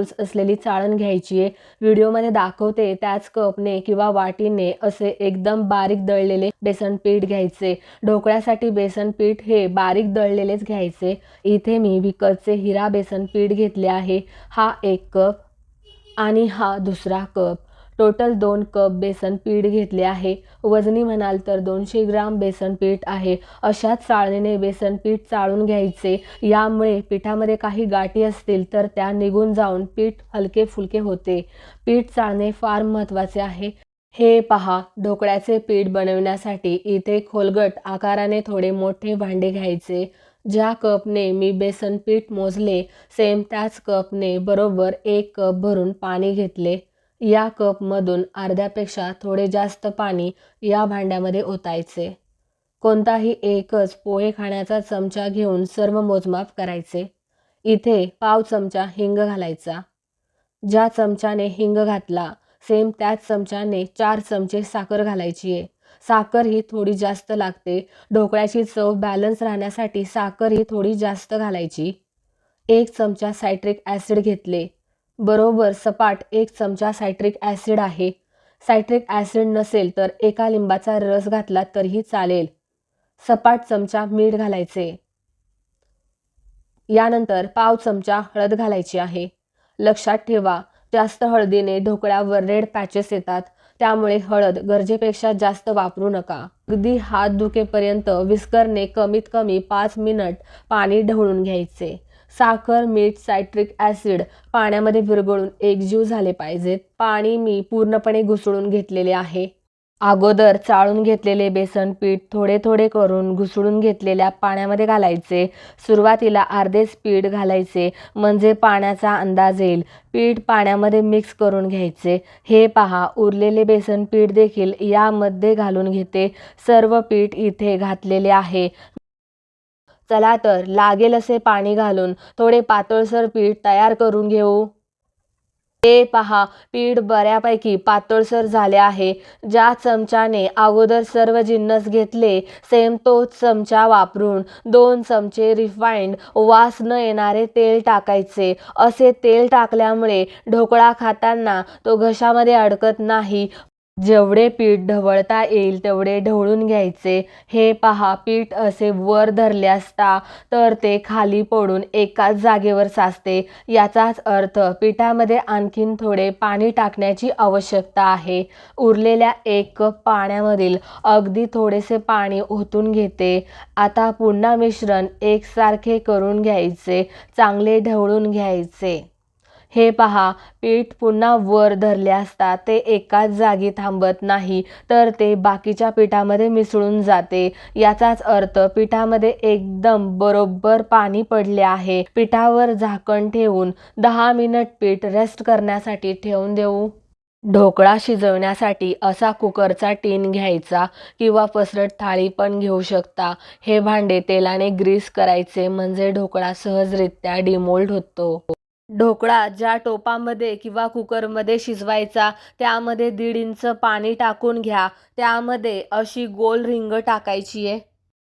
Holes असलेली चाळण घ्यायची आहे. व्हिडिओमध्ये दाखवते त्याच कपने किंवा वाटीने असे एकदम बारीक दळलेले बेसन पीठ घ्यायचे. ढोकळ्यासाठी बेसन पीठ हे बारीक दळलेलेच घ्यायचे. इथे मी विकतचे हिरा बेसन पीठ घेतले आहे. हा एक कप आणि हा दुसरा कप. टोटल दोन कप बेसन पीठ घेतले आहे. वजनी म्हणाल तर दोनशे ग्राम बेसन पीठ आहे. अशाच चाळणीने बेसन पीठ चाळून घ्यायचे. यामुळे पिठामध्ये काही गाठी असतील तर त्या निघून जाऊन पीठ हलके फुलके होते. पीठ चाळणे फार महत्त्वाचे आहे. हे पहा ढोकळ्याचे पीठ बनवण्यासाठी इथे खोलगट आकाराने थोडे मोठे भांडे घ्यायचे. ज्या कपने मी बेसन पीठ मोजले सेम त्याच कपने बरोबर एक कप भरून पाणी घेतले. या कपमधून अर्ध्यापेक्षा थोडे जास्त पाणी या भांड्यामध्ये ओतायचे. कोणताही एकच पोहे खाण्याचा चमचा घेऊन सर्व मोजमाप करायचे. इथे पाव चमचा हिंग घालायचा. ज्या चमच्याने हिंग घातला सेम त्याच चमच्याने चार चमचे साखर घालायची आहे. साखर ही थोडी जास्त लागते. ढोकळ्याची चव बॅलन्स राहण्यासाठी साखर ही थोडी जास्त घालायची. एक चमचा सायट्रिक ॲसिड घेतले. बरोबर सपाट एक चमचा सायट्रिक ॲसिड आहे. सायट्रिक ॲसिड नसेल तर एका लिंबाचा रस घातला तरीही चालेल. सपाट चमचा मीठ घालायचे. यानंतर पाव चमचा हळद घालायची आहे. लक्षात ठेवा जास्त हळदीने ढोकळ्यावर रेड पॅचेस येतात. त्यामुळे हळद गरजेपेक्षा जास्त वापरू नका. अगदी हात दुखेपर्यंत विस्करने कमीत कमी पाच मिनिट पाणी ढवळून घ्यायचे. साखर मीठ सायट्रिक ॲसिड पाण्यामध्ये विरघळून एकजीव झाले पाहिजेत. पाणी मी पूर्णपणे घुसळून घेतलेले आहे. अगोदर चाळून घेतलेले बेसन पीठ थोडे थोडे करून घुसळून घेतलेल्या पाण्यामध्ये घालायचे. सुरुवातीला अर्धेच पीठ घालायचे म्हणजे पाण्याचा अंदाज येईल. पीठ पाण्यामध्ये मिक्स करून घ्यायचे. हे पहा उरलेले बेसन पीठ देखील यामध्ये घालून घेते. सर्व पीठ इथे घातलेले आहे. चला तर लागेल असे पाणी घालून थोडे पातळसर पीठ तयार करून घेऊ. ते पहा पीठ बऱ्यापैकी पातळसर झाले आहे. ज्या चमच्याने अगोदर सर्व जिन्नस घेतले सेम तोच चमचा वापरून दोन चमचे रिफाईंड वास न येणारे तेल टाकायचे. असे तेल टाकल्यामुळे ढोकळा खाताना तो घशामध्ये अडकत नाही जेवढे पीठ ढवळता येईल तेवढे ढवळून घ्यायचे. हे पहा पीठ असे वर धरले असता तर ते खाली पडून एकाच जागेवर साचते. याचाच अर्थ पिठामध्ये आणखीन थोडे पाणी टाकण्याची आवश्यकता आहे. उरलेल्या एक कप पाण्यामधील अगदी थोडेसे पाणी ओतून घेते. आता पुन्हा मिश्रण एकसारखे करून घ्यायचे चांगले ढवळून घ्यायचे. हे पहा पीठ पुन्हा वर धरले असता ते एकाच जागी थांबत नाही तर ते बाकीच्या पिठामध्ये मिसळून जाते. याचाच अर्थ पिठामध्ये एकदम बरोबर पाणी पडले आहे. पिठावर झाकण ठेवून दहा मिनिट पीठ रेस्ट करण्यासाठी ठेवून देऊ. ढोकळा शिजवण्यासाठी असा कुकरचा टीन घ्यायचा किंवा पसरट थाळी पण घेऊ शकता. हे भांडे तेलाने ग्रीस करायचे म्हणजे ढोकळा सहजरित्या डिमोल्ड होतो. ढोकळा ज्या टोपामध्ये किंवा कुकरमध्ये शिजवायचा त्यामध्ये दीड इंच पाणी टाकून घ्या. त्यामध्ये अशी गोल रिंग टाकायची आहे.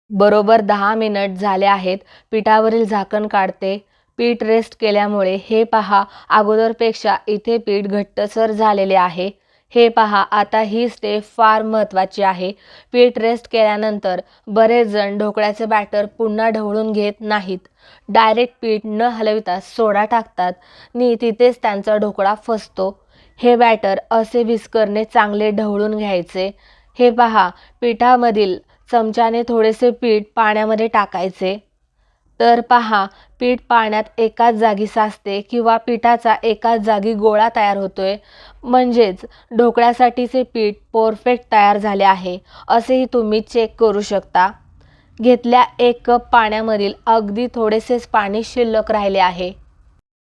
बरोबर दहा मिनिट झाले आहेत. पिठावरील झाकण काढते. पीठ रेस्ट केल्यामुळे हे पहा अगोदरपेक्षा इथे पीठ घट्टसर झालेले आहे. हे पहा आता ही स्टेप फार महत्त्वाची आहे. पीठ रेस्ट केल्यानंतर बरेच जण ढोकळ्याचे बॅटर पुन्हा ढवळून घेत नाहीत. डायरेक्ट पीठ न हलविता सोडा टाकतात. नि तिथेच त्यांचा ढोकळा फसतो. हे बॅटर असे विस्करने चांगले ढवळून घ्यायचे. हे पहा पिठामधील चमच्याने थोडेसे पीठ पाण्यामध्ये टाकायचे. तर पहा पीठ पाण्यात एकाच जागी साचते किंवा पिठाचा एकाच जागी गोळा तयार होतोय. म्हणजेच ढोकळ्यासाठीचे पीठ परफेक्ट तयार झाले आहे असेही तुम्ही चेक करू शकता. घेतल्या एक कप पाण्यामधील अगदी थोडेसेच पाणी शिल्लक राहिले आहे.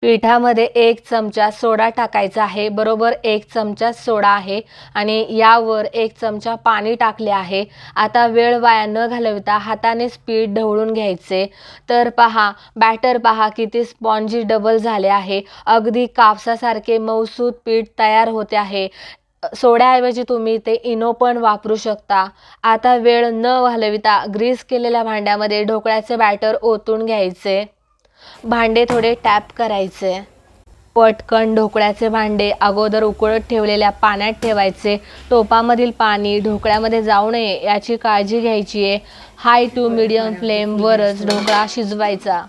पिठामध्ये एक चमचा सोडा टाकायचा आहे. बरोबर एक चमचा सोडा आहे आणि यावर एक चमचा पाणी टाकले आहे. आता वेळ वाया न घालवता हातानेच पीठ ढवळून घ्यायचे. तर पहा बॅटर पहा किती स्पॉन्जी डबल झाले आहे. अगदी कापसासारखे मौसूद पीठ तयार होते आहे. सोड्याऐवजी तुम्ही ते इनो पण वापरू शकता. आता वेळ न घालविता ग्रीस केलेल्या भांड्यामध्ये ढोकळ्याचे बॅटर ओतून घ्यायचे. भांडे थोडे टॅप करायचे. पटकन ढोकळ्याचे भांडे अगोदर उकळत ठेवलेल्या पाण्यात ठेवायचे. टोपामधील पाणी ढोकळ्यामध्ये जाऊ नये याची काळजी घ्यायची आहे. हाय टू मिडियम फ्लेमवरच ढोकळा शिजवायचा.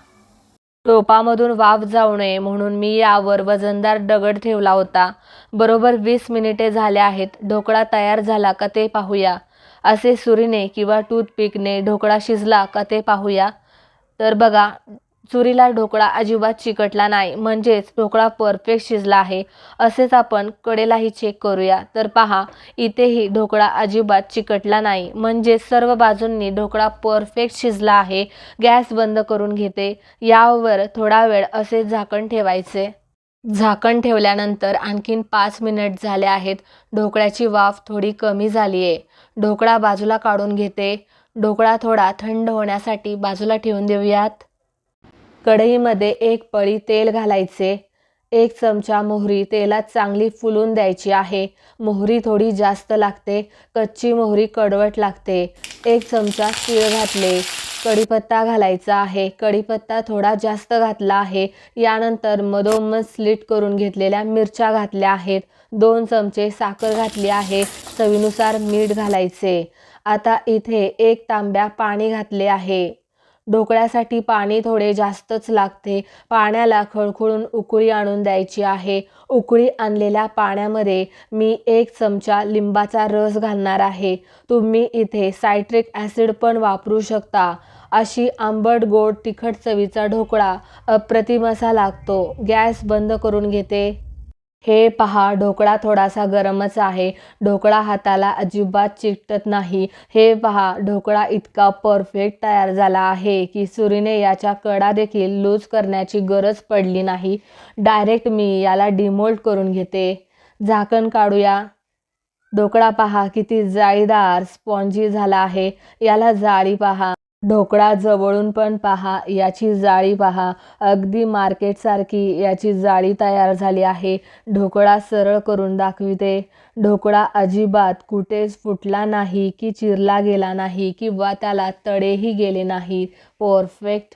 टोपामधून वाफ जाऊ नये म्हणून मी यावर वजनदार दगड ठेवला होता. बरोबर वीस मिनिटे झाले आहेत. ढोकळा तयार झाला का ते पाहूया. असे सुरीने किंवा टूथपिकने ढोकळा शिजला का ते पाहूया. तर बघा चुरीला ढोकळा अजिबात चिकटला नाही. म्हणजेच ढोकळा परफेक्ट शिजला आहे. असेच आपण कडेलाही चेक करूया. तर पहा इथेही ढोकळा अजिबात चिकटला नाही. म्हणजे सर्व बाजूंनी ढोकळा परफेक्ट शिजला आहे. गॅस बंद करून घेते. यावर थोडा वेळ असे झाकण ठेवायचे. झाकण ठेवल्यानंतर आणखीन पाच मिनिट झाले आहेत. ढोकळ्याची वाफ थोडी कमी झाली आहे ढोकळा बाजूला काढून घेते. ढोकळा थोडा थंड होण्यासाठी बाजूला ठेवून देऊयात. कढईमध्ये एक पळी तेल घालायचे. एक चमचा मोहरी तेलात चांगली फुलून द्यायची आहे. मोहरी थोडी जास्त लागते. कच्ची मोहरी कडवट लागते. एक चमचा तीळ घातले. कढीपत्ता घालायचा आहे. कढीपत्ता थोडा जास्त घातला आहे. यानंतर मधोमध स्लिट करून घेतलेल्या मिरच्या घातल्या आहेत. दोन चमचे साखर घातली आहे. चवीनुसार मीठ घालायचे. आता इथे एक तांब्या पाणी घातले आहे. ढोकळ्यासाठी पाणी थोडे जास्तच लागते. पाण्याला खळखळून उकळी आणून द्यायची आहे. उकळी आणलेल्या पाण्यामध्ये मी एक चमचा लिंबाचा रस घालणार आहे. तुम्ही इथे सायट्रिक ॲसिड पण वापरू शकता. अशी आंबट गोड तिखट चवीचा ढोकळा अप्रतिम असा लागतो. गॅस बंद करून घेते. हे पहा ढोकळा थोडासा गरमच आहे. ढोकळा हाताला अजिबात चिकटत नाही. हे पहा ढोकळा इतका परफेक्ट तयार झाला आहे की सुरीने याच्या कडा देखील लूज करण्याची गरज पडली नाही. डायरेक्ट मी याला डिमोल्ड करून घेते. झाकण काढूया. ढोकळा पहा किती जाळीदार स्पॉन्जी झाला आहे. याला जाळी पहा. ढोकळा जवळून पण पहा याची जाळी पहा. अगदी मार्केटसारखी याची जाळी तयार झाली आहे. ढोकळा सरळ करून दाखविते. ढोकळा अजिबात कुठेच फुटला नाही की चिरला गेला नाही किंवा त्याला तडेही गेले नाही. परफेक्ट.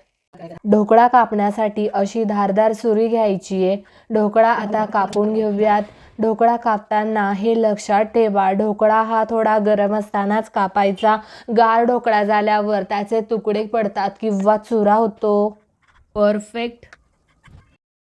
ढोकळा कापण्यासाठी अशी धारदार सुरी घ्यायची आहे. ढोकळा आता कापून घेऊयात. ढोकळा कापताना हे लक्षात ठेवा. ढोकळा हा थोडा गरम असतानाच कापायचा. गार ढोकळा झाल्यावर त्याचे तुकडे पडतात किंवा चुरा होतो. परफेक्ट.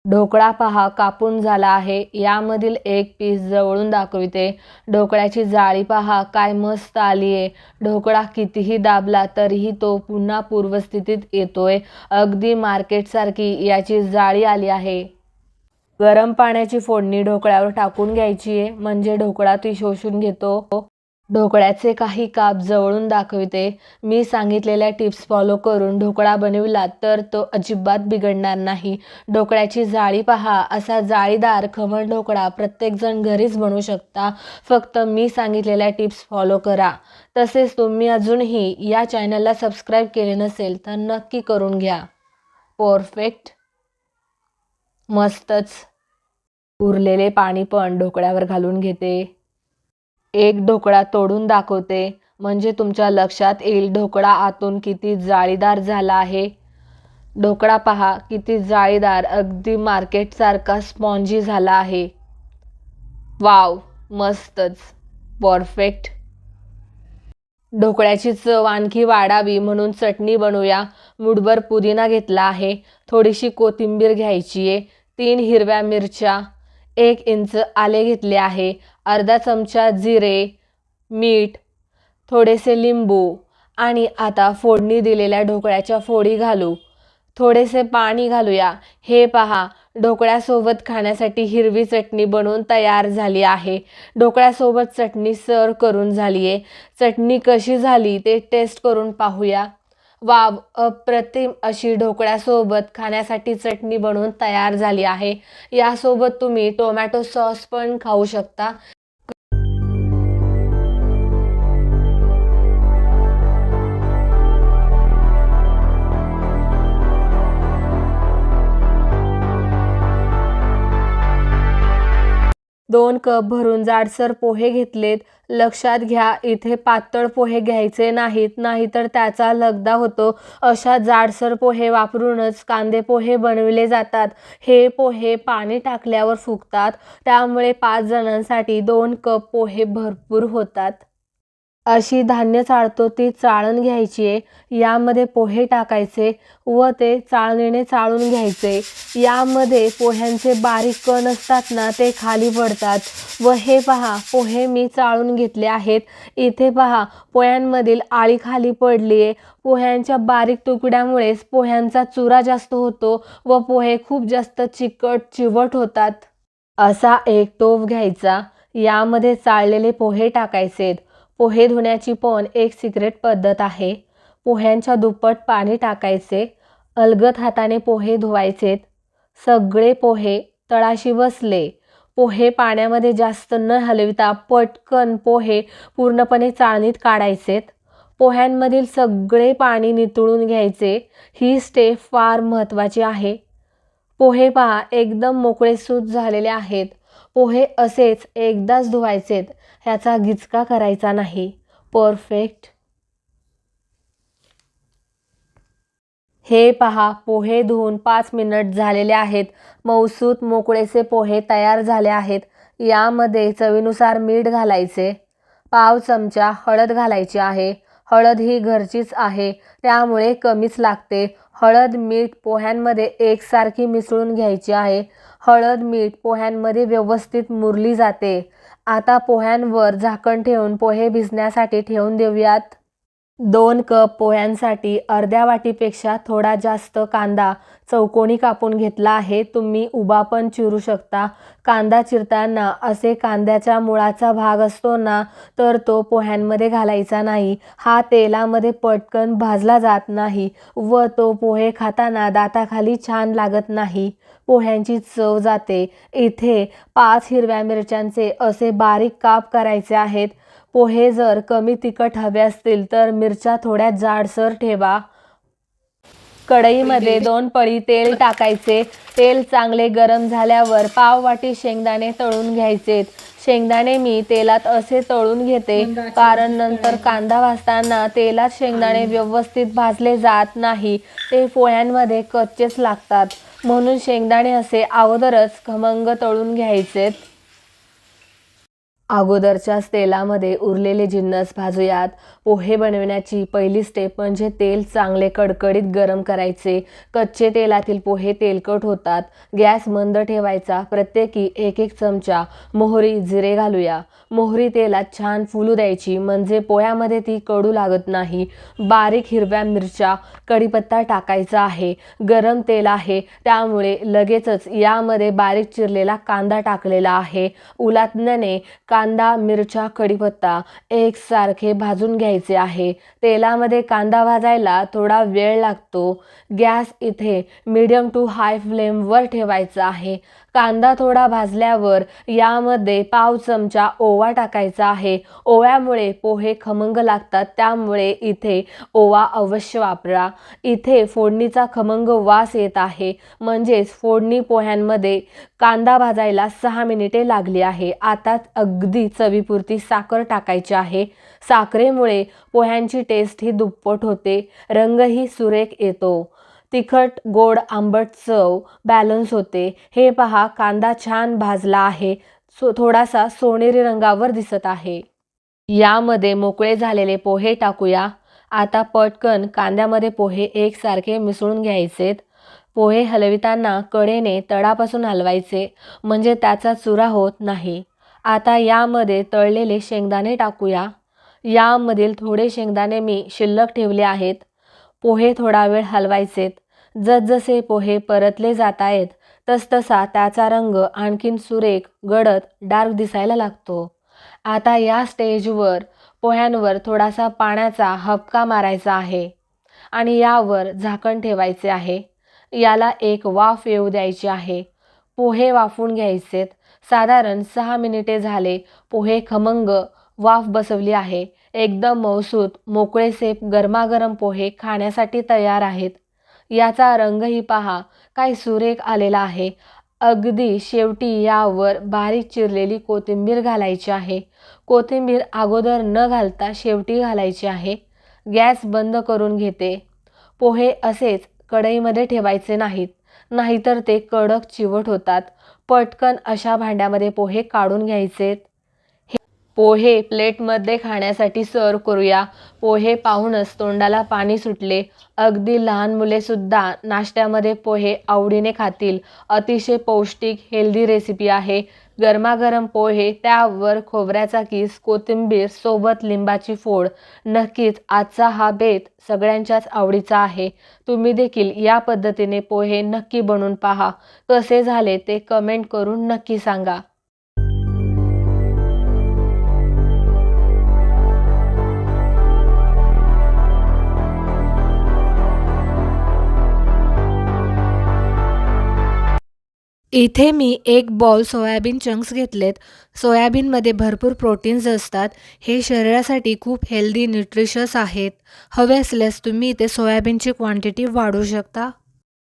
ढोकळा पहा कापून झाला आहे. यामधील एक पीस जवळून दाखविते. ढोकळ्याची जाळी पहा काय मस्त आली आहे. ढोकळा कितीही दाबला तरीही तो पुन्हा पूर्वस्थितीत येतोय. अगदी मार्केटसारखी याची जाळी आली आहे. गरम पाण्याची फोडणी ढोकळ्यावर टाकून घ्यायची आहे म्हणजे ढोकळा ती शोषून घेतो. ढोकळ्याचे काही काप जवळून दाखविते. मी सांगितलेल्या टिप्स फॉलो करून ढोकळा बनविला तर तो अजिबात बिघडणार नाही. ढोकळ्याची जाळी पहा. असा जाळीदार खमण ढोकळा प्रत्येकजण घरीच बनवू शकता. फक्त मी सांगितलेल्या टिप्स फॉलो करा. तसेच तुम्ही अजूनही या चॅनलला सबस्क्राईब केले नसेल तर नक्की करून घ्या. परफेक्ट मस्तच. उरलेले पाणी पण ढोकळ्यावर घालून घेते. एक ढोकळा तोडून दाखवते. म्हणजे तुमच्या लक्षात येईल ढोकळा आतून किती जाळीदार झाला आहे. ढोकळा पहा किती जाळीदार. अगदी मार्केटसारखा स्पॉन्जी झाला आहे. वाव मस्तच. परफेक्ट ढोकळ्याची चव आणखी वाढावी म्हणून चटणी बनवूया. मुठभर पुदिना घेतला आहे. थोडीशी कोथिंबीर घ्यायची आहे. तीन हिरव्या मिरच्या एक इंच आले घेतले आहे. अर्धा चमचा जिरे मीठ थोडेसे लिंबू आणि आता फोडणी दिलेल्या ढोकळ्याच्या फोडी घालू. थोडेसे पाणी घालूया. हे पहा ढोकळ्यासोबत खाण्यासाठी हिरवी चटणी बनवून तयार झाली आहे. ढोकळ्यासोबत चटणी सर्व करून झाली आहे चटणी कशी झाली ते टेस्ट करून पाहूया. वाव अप्रतिम अशी ढोकळ्यासोबत खाण्यासाठी चटणी बनवून तयार झाली आहे. यासोबत तुम्ही टोमॅटो सॉस पण खाऊ शकता. दोन कप भरून जाडसर पोहे घेतलेत. लक्षात घ्या इथे पातळ पोहे घ्यायचे नाहीत नाहीतर त्याचा लगदा होतो. अशा जाडसर पोहे वापरूनच कांदे पोहे बनविले जातात. हे पोहे पाणी टाकल्यावर फुगतात. त्यामुळे पाच जणांसाठी दोन कप पोहे भरपूर होतात. अशी धान्य चाळतो ती चाळण घ्यायची आहे. यामध्ये पोहे टाकायचे व ते चाळणीने चाळून घ्यायचे. यामध्ये पोह्यांचे बारीक कण असतात ना ते खाली पडतात. व हे पहा पोहे मी चाळून घेतले आहेत. इथे पहा पोह्यांमधील आळी खाली पडली आहे. पोह्यांच्या बारीक तुकड्यामुळेच पोह्यांचा चुरा जास्त होतो व पोहे खूप जास्त चिकट चिवट होतात. असा एक टोप घ्यायचा. यामध्ये चाळलेले पोहे टाकायचेत. पोहे धुण्याची पण एक सिक्रेट पद्धत आहे. पोह्यांच्या दुप्पट पाणी टाकायचे अलगत हाताने पोहे धुवायचेत सगळे पोहे तळाशी बसले पोहे पाण्यामध्ये जास्त न हलविता पटकन पोहे पूर्णपणे चाळणीत काढायचेत पोह्यांमधील सगळे पाणी नितळून घ्यायचे. ही स्टेप फार महत्त्वाची आहे. पोहे पहा एकदम मोकळेसूत झालेले आहेत. पोहे असेच एकदाच धुवायचेत ह्याचा गिचका करायचा नाही. परफेक्ट. हे पहा पोहे धुवून पाच मिनिट झालेले आहेत. मौसूत मोकळेचे पोहे तयार झाले आहेत. यामध्ये चवीनुसार मीठ घालायचे. पाव चमचा हळद घालायची आहे. हळद ही घरचीच आहे. त्यामुळे कमीच लागते. हळद मीठ पोह्यांमध्ये एकसारखी मिसळून घ्यायची आहे. हळद मीठ पोह्यांमध्ये व्यवस्थित मुरली जाते. आता पोह्यांवर झाकण ठेवून पोहे भिजण्यासाठी ठेवून देऊयात. दोन कप पोह्यांसाठी अर्ध्या वाटीपेक्षा थोडा जास्त कांदा चौकोनी कापून घेतला आहे. तुम्ही उभा पण चिरू शकता. कांदा चिरताना असे कांद्याच्या मुळाचा भाग असतो ना तर तो पोह्यांमध्ये घालायचा नाही. हा तेलामध्ये पटकन भाजला जात नाही व तो पोहे खाताना दाताखाली छान लागत नाही. पोह्यांची चव जाते. इथे पाच हिरव्या मिरच्यांचे असे बारीक काप करायचे आहेत. पोहे जर कमी तिखट हवे असतील तर मिरच्या थोड्या जाडसर ठेवा. कढईमध्ये दोन पळी तेल टाकायचे. तेल चांगले गरम झाल्यावर पाव वाटी शेंगदाणे तळून घ्यायचे. शेंगदाणे मी तेलात असे तळून घेते कारण नंतर कांदा भाजताना तेलात शेंगदाणे व्यवस्थित भाजले जात नाही. ते पोह्यांमध्ये कच्चेच लागतात. म्हणून शेंगदाणे असे अगोदरच खमंग तळून घ्यायचेत अगोदरच्याच तेलामध्ये उरलेले जिन्नस भाजूयात. पोहे बनवण्याची पहिली स्टेप म्हणजे तेल चांगले कडकडीत गरम करायचे. कच्चे तेलातील पोहे तेलकट होतात. गॅस मंद ठेवायचा. प्रत्येकी एक एक चमचा मोहरी जिरे घालूया. मोहरी तेलात छान फुलू द्यायची. म्हणजे पोह्यामध्ये ती कडू लागत नाही. बारीक हिरव्या मिरच्या कढीपत्ता टाकायचा आहे. गरम तेल आहे. त्यामुळे लगेचच यामध्ये बारीक चिरलेला कांदा टाकलेला आहे. उलातण्याने कांदा मिरच्या कढीपत्ता एकसारखे भाजून घ्यायचे आहे. तेलामध्ये कांदा भाजायला थोडा वेळ लागतो. गॅस इथे मीडियम टू हाय फ्लेमवर ठेवायचा आहे. कांदा थोडा भाजल्यावर यामध्ये पाव चमचा ओवा टाकायचा आहे. ओव्यामुळे पोहे खमंग लागतात त्यामुळे इथे ओवा अवश्य वापरा. इथे फोडणीचा खमंग वास येत आहे. म्हणजेच फोडणी पोह्यांमध्ये कांदा भाजायला सहा मिनिटे लागली आहे. आता अगदी चवीपुरती साखर टाकायची आहे. साखरेमुळे पोह्यांची टेस्ट ही दुप्पट होते. रंगही सुरेख येतो. तिखट गोड आंबट चव बॅलन्स होते. हे पहा कांदा छान भाजला आहे. सो थोडासा सोनेरी रंगावर दिसत आहे. यामध्ये मोकळे झालेले पोहे टाकूया. आता पटकन कांद्यामध्ये पोहे एकसारखे मिसळून घ्यायचेत. पोहे हलविताना कडेने तळापासून हलवायचे म्हणजे त्याचा चुरा होत नाही. आता यामध्ये तळलेले शेंगदाणे टाकूया. यामधील थोडे शेंगदाणे मी शिल्लक ठेवले आहेत. पोहे थोडा वेळ हलवायचेत. जसजसे पोहे परतले जात आहेत तसतसा त्याचा रंग आणखीन सुरेख गडद डार्क दिसायला लागतो. आता या स्टेजवर पोह्यांवर थोडासा पाण्याचा हबका मारायचा आहे आणि यावर झाकण ठेवायचे आहे. याला एक वाफ येऊ द्यायची आहे. पोहे वाफून घ्यायचेत. साधारण सहा मिनिटे झाले पोहे खमंग वाफ बसवली आहे. एकदम मौसूत मोकळेसे गरमागरम पोहे खाण्यासाठी तयार आहेत. याचा रंगही पहा. काय सुरेख आलेला आहे. अगदी शेवटी यावर बारीक चिरलेली कोथिंबीर घालायची आहे. कोथिंबीर अगोदर न घालता शेवटी घालायची आहे. गॅस बंद करून घेते. पोहे असेच कढईमध्ये ठेवायचे नाहीत. नाहीतर ते कडक चिवट होतात. पटकन अशा भांड्यामध्ये पोहे काढून घ्यायचेत. पोहे प्लेटमध्ये खाण्यासाठी सर्व करूया. पोहे पाहूनच तोंडाला पाणी सुटले. अगदी लहान मुलेसुद्धा नाश्त्यामध्ये पोहे आवडीने खातील. अतिशय पौष्टिक हेल्दी रेसिपी आहे. गरमागरम पोहे त्यावर खोबऱ्याचा किस कोथिंबीर सोबत लिंबाची फोड. नक्कीच आजचा हा बेत सगळ्यांच्याच आवडीचा आहे. तुम्ही देखील या पद्धतीने पोहे नक्की बनवून पहा. कसे झाले ते कमेंट करून नक्की सांगा. इथे मी एक बॉल सोयाबीन चंक्स घेतलेत. सोयाबीनमध्ये भरपूर प्रोटीन्स असतात. हे शरीरासाठी खूप हेल्दी न्यूट्रिशस आहेत. हवे असल्यास तुम्ही इथे सोयाबीनची क्वांटिटी वाढवू शकता.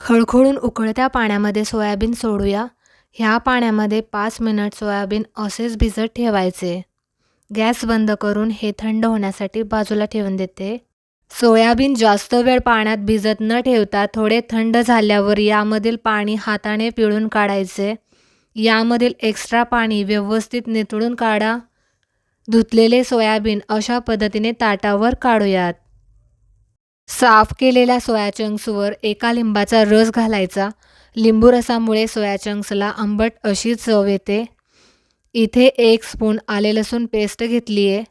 खळखळून उकळत्या पाण्यामध्ये सोयाबीन सोडूया. ह्या पाण्यामध्ये पाच मिनिट सोयाबीन असेच भिजत ठेवायचे. गॅस बंद करून हे थंड होण्यासाठी बाजूला ठेवून देते. सोयाबीन जास्त वेळ पाण्यात भिजत न ठेवता थोडे थंड झाल्यावर यामधील पाणी हाताने पिळून काढायचे. यामधील एक्स्ट्रा पाणी व्यवस्थित नितळून काढा. धुतलेले सोयाबीन अशा पद्धतीने ताटावर काढूयात. साफ केलेल्या सोया चंक्सवर एका लिंबाचा रस घालायचा. लिंबू रसामुळे सोया चंक्सला आंबट अशी चव येते. इथे एक स्पून आले लसूण पेस्ट घेतली आहे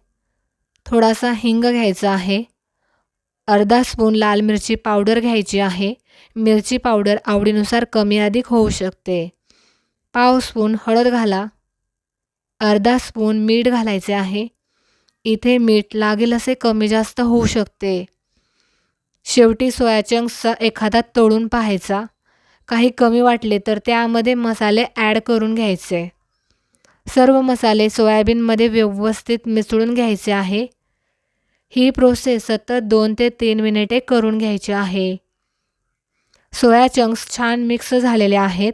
थोडासा हिंग घ्यायचा आहे. अर्धा स्पून लाल मिरची पावडर घ्यायची आहे. मिरची पावडर आवडीनुसार कमी अधिक होऊ शकते. पाव स्पून हळद घाला. अर्धा स्पून मीठ घालायचे आहे. इथे मीठ लागेल असे कमी जास्त होऊ शकते. शेवटी सोया चंक्सचा एखादा तळून पाहायचा. काही कमी वाटले तर त्यामध्ये मसाले ॲड करून घ्यायचे. सर्व मसाले सोयाबीनमध्ये व्यवस्थित मिसळून घ्यायचे आहे. ही प्रोसेस सतत दोन ते तीन मिनिटे करून घ्यायची आहे. सोया चंक्स छान मिक्स झालेले आहेत.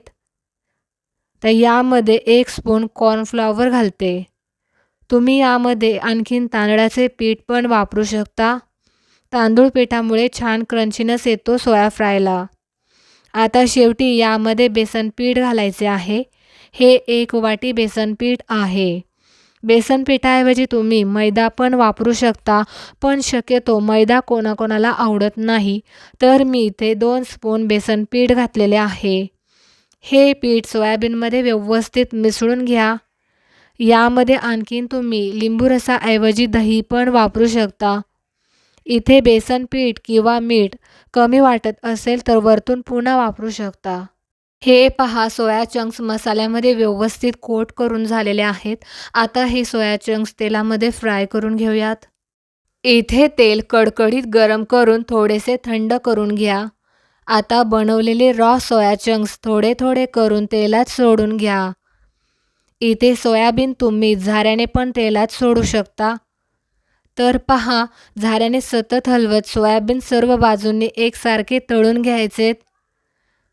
तर यामध्ये एक स्पून कॉर्नफ्लॉवर घालते. तुम्ही यामध्ये आणखीन तांदळाचे पीठ पण वापरू शकता. तांदूळ पिठामुळे छान क्रंचीनस येतो सोया फ्रायला. आता शेवटी यामध्ये बेसन पीठ घालायचे आहे. हे एक वाटी बेसन पीठ आहे. बेसन पिठाऐवजी तुम्ही मैदा पण वापरू शकता पण शक्यतो मैदा कोणाकोणाला आवडत नाही. तर मी इथे दोन स्पून बेसन पीठ घातलेले आहे. हे पीठ सोयाबीनमध्ये व्यवस्थित मिसळून घ्या. यामध्ये आणखीन तुम्ही लिंबू रसाऐवजी दही पण वापरू शकता. इथे बेसन पीठ किंवा मीठ कमी वाटत असेल तर वरतून पुन्हा वापरू शकता. हे पहा सोया चंक्स मसाल्यामध्ये व्यवस्थित कोट करून झालेले आहेत. आता हे सोया चंक्स तेलामध्ये फ्राय करून घेऊयात. इथे तेल कडकडीत गरम करून थोडेसे थंड करून घ्या. आता बनवलेले रॉ सोया चंक्स थोडे थोडे करून तेलात सोडून घ्या. इथे सोयाबीन तुम्ही झाऱ्याने पण तेलात सोडू शकता. तर पहा झाऱ्याने सतत हलवत सोयाबीन सर्व बाजूंनी एकसारखे तळून घ्यायचेत.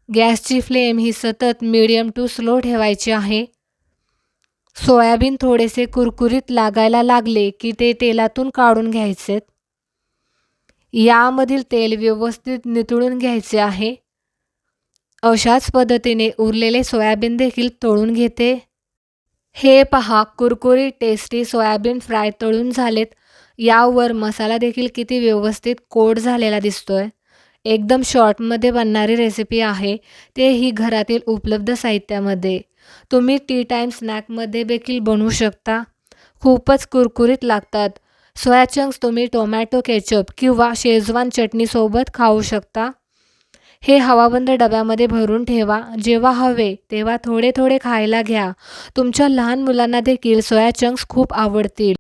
गॅसची फ्लेम ही सतत मिडियम टू स्लो ठेवायची आहे. सोयाबीन थोडेसे कुरकुरीत लागायला लागले की ते तेलातून काढून घ्यायचेत यामधील तेल व्यवस्थित नितळून घ्यायचे आहे. अशाच पद्धतीने उरलेले सोयाबीन देखील तळून घेते. हे पहा कुरकुरीत टेस्टी सोयाबीन फ्राय तळून झालेत. यावर मसाला देखील किती व्यवस्थित कोट झालेला दिसतोय. एकदम शॉर्टमध्ये बनणारी रेसिपी आहे. तेही घरातील उपलब्ध साहित्यामध्ये. तुम्ही टी टाईम स्नॅकमध्ये देखील बनवू शकता. खूपच कुरकुरीत लागतात. सोया चंक्स तुम्ही टोमॅटो केचप किंवा शेजवान चटणीसोबत खाऊ शकता. हे हवाबंद डब्यामध्ये भरून ठेवा. जेव्हा हवे तेव्हा थोडे थोडे खायला घ्या. तुमच्या लहान मुलांना देखील सोया चंक्स खूप आवडतील.